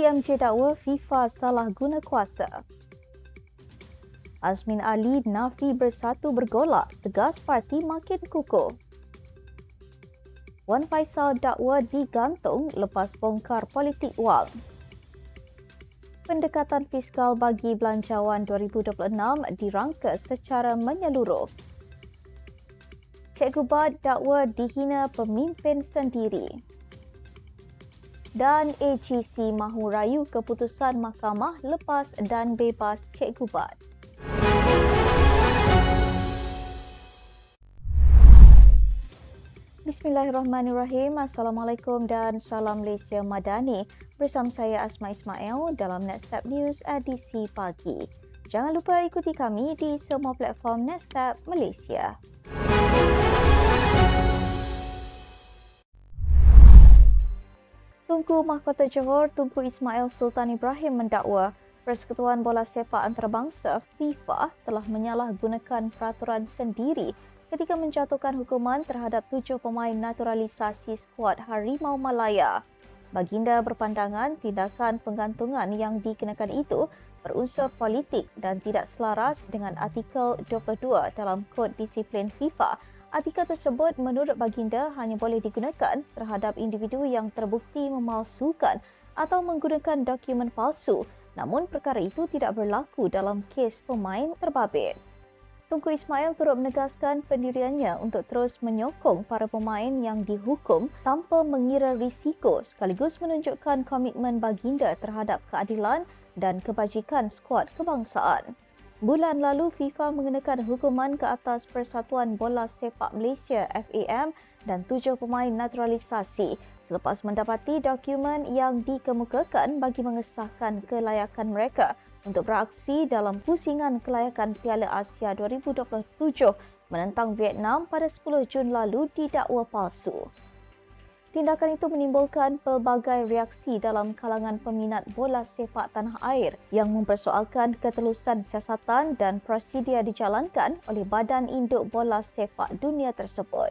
TMJ dakwa FIFA salah guna kuasa. Azmin Ali nafi bersatu bergolak, tegas parti makin kukuh. Wan Faisal dakwa digantung lepas bongkar politik wang. Pendekatan fiskal bagi belanjawan 2026 dirangka secara menyeluruh. Cikgu Bad dakwa dihina pemimpin sendiri. Dan AGC mahu rayu keputusan mahkamah lepas dan bebas Cikgu Bad. Bismillahirrahmanirrahim. Assalamualaikum dan salam Malaysia Madani. Bersama saya Asma Ismail dalam Next Step News edisi pagi. Jangan lupa ikuti kami di semua platform Next Step Malaysia. Tunku Mahkota Johor Tunku Ismail Sultan Ibrahim mendakwa Persekutuan Bola Sepak Antarabangsa FIFA telah menyalahgunakan peraturan sendiri ketika menjatuhkan hukuman terhadap tujuh pemain naturalisasi skuad Harimau Malaya. Baginda berpandangan tindakan penggantungan yang dikenakan itu berunsur politik dan tidak selaras dengan artikel 22 dalam Kod Disiplin FIFA. Artikel tersebut menurut Baginda hanya boleh digunakan terhadap individu yang terbukti memalsukan atau menggunakan dokumen palsu namun perkara itu tidak berlaku dalam kes pemain terbabit. Tunku Ismail turut menegaskan pendiriannya untuk terus menyokong para pemain yang dihukum tanpa mengira risiko sekaligus menunjukkan komitmen baginda terhadap keadilan dan kebajikan skuad kebangsaan. Bulan lalu FIFA mengenakan hukuman ke atas Persatuan Bola Sepak Malaysia FAM dan tujuh pemain naturalisasi selepas mendapati dokumen yang dikemukakan bagi mengesahkan kelayakan mereka untuk beraksi dalam pusingan kelayakan Piala Asia 2027 menentang Vietnam pada 10 Jun lalu didakwa palsu. Tindakan itu menimbulkan pelbagai reaksi dalam kalangan peminat bola sepak tanah air yang mempersoalkan ketelusan siasatan dan prosedur dijalankan oleh Badan Induk Bola Sepak Dunia tersebut.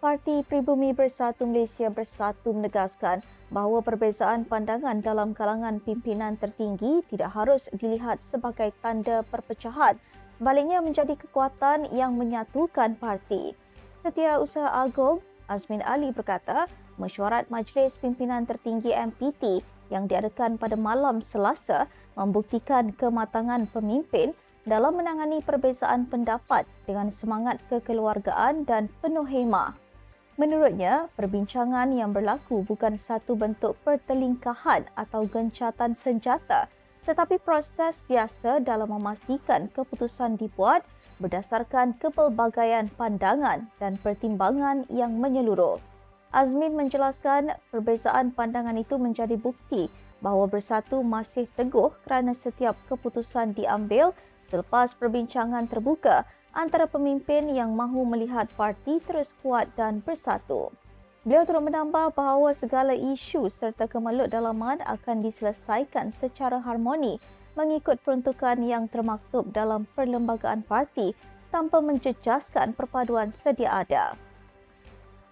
Parti Pribumi Bersatu Malaysia Bersatu menegaskan bahawa perbezaan pandangan dalam kalangan pimpinan tertinggi tidak harus dilihat sebagai tanda perpecahan, baliknya menjadi kekuatan yang menyatukan parti. Setiausaha Agong Azmin Ali berkata, mesyuarat Majlis Pimpinan Tertinggi MPT yang diadakan pada malam Selasa membuktikan kematangan pemimpin dalam menangani perbezaan pendapat dengan semangat kekeluargaan dan penuh hemah. Menurutnya, perbincangan yang berlaku bukan satu bentuk pertelingkahan atau gencatan senjata tetapi proses biasa dalam memastikan keputusan dibuat berdasarkan kepelbagaian pandangan dan pertimbangan yang menyeluruh. Azmin menjelaskan perbezaan pandangan itu menjadi bukti bahawa bersatu masih teguh kerana setiap keputusan diambil selepas perbincangan terbuka antara pemimpin yang mahu melihat parti terus kuat dan bersatu. Beliau turut menambah bahawa segala isu serta kemelut dalaman akan diselesaikan secara harmoni mengikut peruntukan yang termaktub dalam perlembagaan parti tanpa menjejaskan perpaduan sedia ada.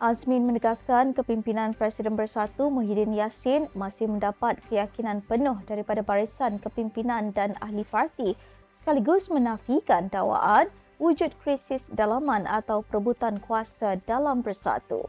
Azmin menegaskan kepimpinan Presiden Bersatu Muhyiddin Yassin masih mendapat keyakinan penuh daripada barisan kepimpinan dan ahli parti sekaligus menafikan dakwaan wujud krisis dalaman atau perebutan kuasa dalam bersatu.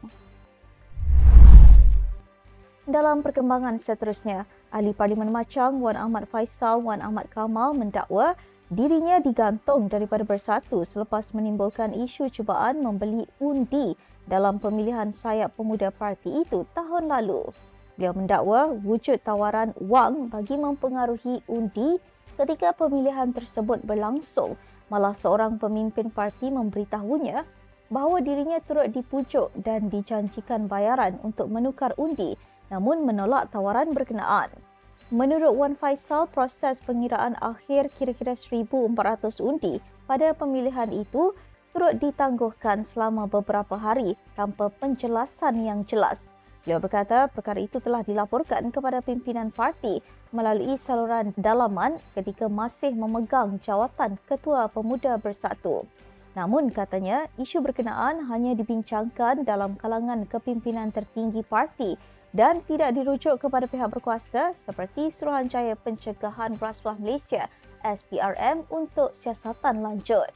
Dalam perkembangan seterusnya, Ahli Parlimen Macang Wan Ahmad Faisal Wan Ahmad Kamal mendakwa dirinya digantung daripada bersatu selepas menimbulkan isu cubaan membeli undi dalam pemilihan sayap pemuda parti itu tahun lalu. Beliau mendakwa wujud tawaran wang bagi mempengaruhi undi ketika pemilihan tersebut berlangsung malah seorang pemimpin parti memberitahunya bahawa dirinya turut dipujuk dan dijanjikan bayaran untuk menukar undi namun menolak tawaran berkenaan. Menurut Wan Faisal, proses pengiraan akhir kira-kira 1,400 undi pada pemilihan itu turut ditangguhkan selama beberapa hari tanpa penjelasan yang jelas. Beliau berkata perkara itu telah dilaporkan kepada pimpinan parti melalui saluran dalaman ketika masih memegang jawatan Ketua Pemuda Bersatu. Namun katanya isu berkenaan hanya dibincangkan dalam kalangan kepimpinan tertinggi parti dan tidak dirujuk kepada pihak berkuasa seperti Suruhanjaya Pencegahan Rasuah Malaysia SPRM untuk siasatan lanjut.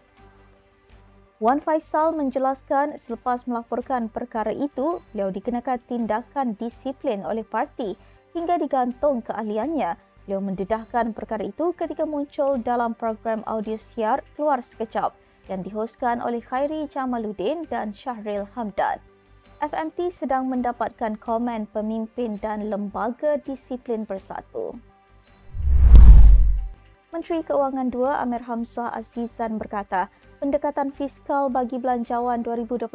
Wan Faisal menjelaskan selepas melaporkan perkara itu, beliau dikenakan tindakan disiplin oleh parti hingga digantung keahliannya. Beliau mendedahkan perkara itu ketika muncul dalam program audio siar Keluar Sekejap yang dihoskan oleh Khairi Jamaluddin dan Syahril Hamdan. FMT sedang mendapatkan komen pemimpin dan lembaga disiplin bersatu. Menteri Keuangan 2 Amir Hamzah Azizan berkata, pendekatan fiskal bagi belanjawan 2026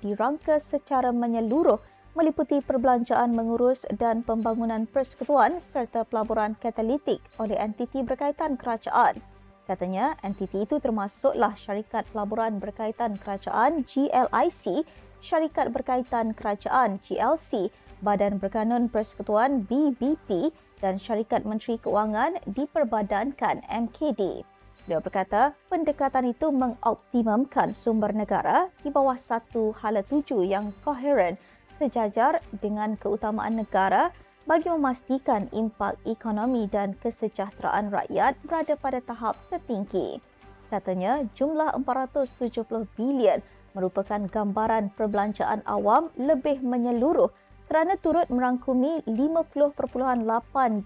dirangka secara menyeluruh meliputi perbelanjaan mengurus dan pembangunan persekutuan serta pelaburan katalitik oleh entiti berkaitan kerajaan. Katanya, entiti itu termasuklah syarikat pelaburan berkaitan kerajaan GLIC, syarikat berkaitan kerajaan GLC, Badan Berkanun Persekutuan BBP dan syarikat Menteri Keuangan diperbadankan MKD. Beliau berkata, pendekatan itu mengoptimumkan sumber negara di bawah satu hala tuju yang koheren sejajar dengan keutamaan negara bagi memastikan impak ekonomi dan kesejahteraan rakyat berada pada tahap tertinggi. Katanya, jumlah 470 bilion merupakan gambaran perbelanjaan awam lebih menyeluruh kerana turut merangkumi 50.8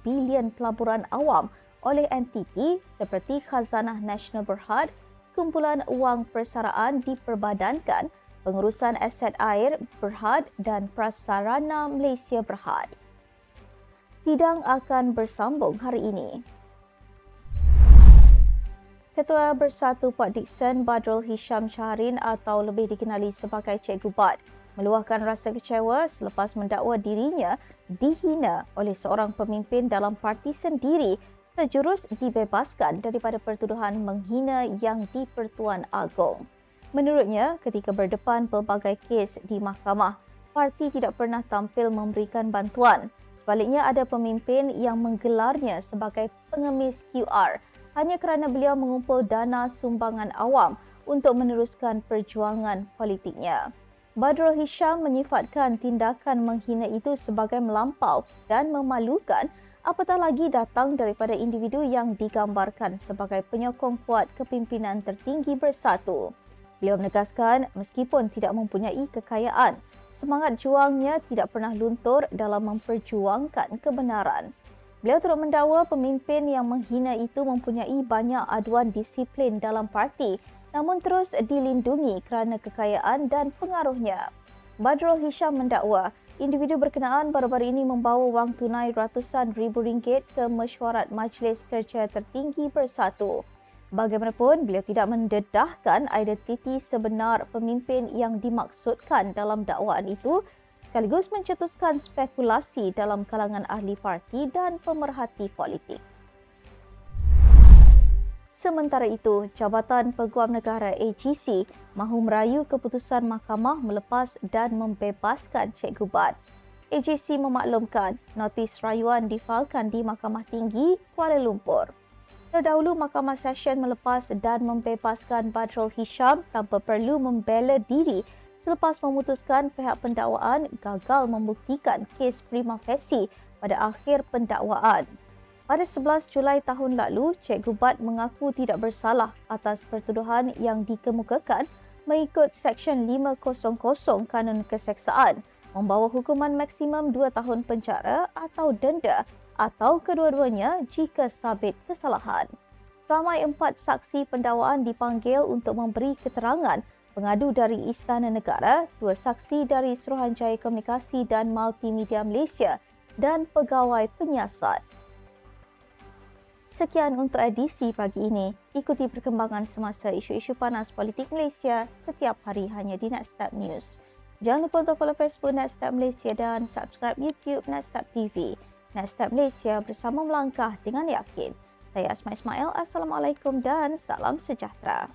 bilion pelaburan awam oleh entiti seperti Khazanah Nasional Berhad, kumpulan wang persaraan diperbadankan, pengurusan aset air Berhad dan prasarana Malaysia Berhad sidang akan bersambung hari ini. Ketua Bersatu Pak Dixon Badrul Hisham Syahrin atau lebih dikenali sebagai Cik Gubat meluahkan rasa kecewa selepas mendakwa dirinya dihina oleh seorang pemimpin dalam parti sendiri sejurus dibebaskan daripada pertuduhan menghina yang di-Pertuan Agong. Menurutnya, ketika berdepan pelbagai kes di mahkamah, parti tidak pernah tampil memberikan bantuan Sebaliknya ada pemimpin yang menggelarnya sebagai pengemis QR hanya kerana beliau mengumpul dana sumbangan awam untuk meneruskan perjuangan politiknya. Badrul Hisham menyifatkan tindakan menghina itu sebagai melampau dan memalukan apatah lagi datang daripada individu yang digambarkan sebagai penyokong kuat kepimpinan tertinggi bersatu. Beliau menegaskan meskipun tidak mempunyai kekayaan, semangat juangnya tidak pernah luntur dalam memperjuangkan kebenaran. Beliau turut mendakwa pemimpin yang menghina itu mempunyai banyak aduan disiplin dalam parti namun terus dilindungi kerana kekayaan dan pengaruhnya. Badrul Hisham mendakwa individu berkenaan baru-baru ini membawa wang tunai ratusan ribu ringgit ke mesyuarat Majlis Kerja Tertinggi Bersatu. Bagaimanapun, beliau tidak mendedahkan identiti sebenar pemimpin yang dimaksudkan dalam dakwaan itu sekaligus mencetuskan spekulasi dalam kalangan ahli parti dan pemerhati politik. Sementara itu, Jabatan Peguam Negara AGC mahu merayu keputusan mahkamah melepas dan membebaskan Cik Gubat. AGC memaklumkan notis rayuan difalkan di Mahkamah Tinggi Kuala Lumpur. Terdahulu Mahkamah Session melepas dan membebaskan Badrul Hisham tanpa perlu membela diri selepas memutuskan pihak pendakwaan gagal membuktikan kes prima facie pada akhir pendakwaan. Pada 11 Julai tahun lalu, Cik Gubat mengaku tidak bersalah atas pertuduhan yang dikemukakan mengikut Seksyen 500 Kanun Keseksaan membawa hukuman maksimum 2 tahun penjara atau denda atau kedua-duanya jika sabit kesalahan. Ramai empat saksi pendakwaan dipanggil untuk memberi keterangan pengadu dari Istana Negara, dua saksi dari Suruhanjaya Komunikasi dan Multimedia Malaysia dan pegawai penyiasat. Sekian untuk edisi pagi ini. Ikuti perkembangan semasa isu-isu panas politik Malaysia setiap hari hanya di Nextstep News. Jangan lupa untuk follow Facebook Nextstep Malaysia dan subscribe YouTube Nextstep TV. Next Step Malaysia bersama melangkah dengan yakin. Saya Asma Ismail. Assalamualaikum dan salam sejahtera.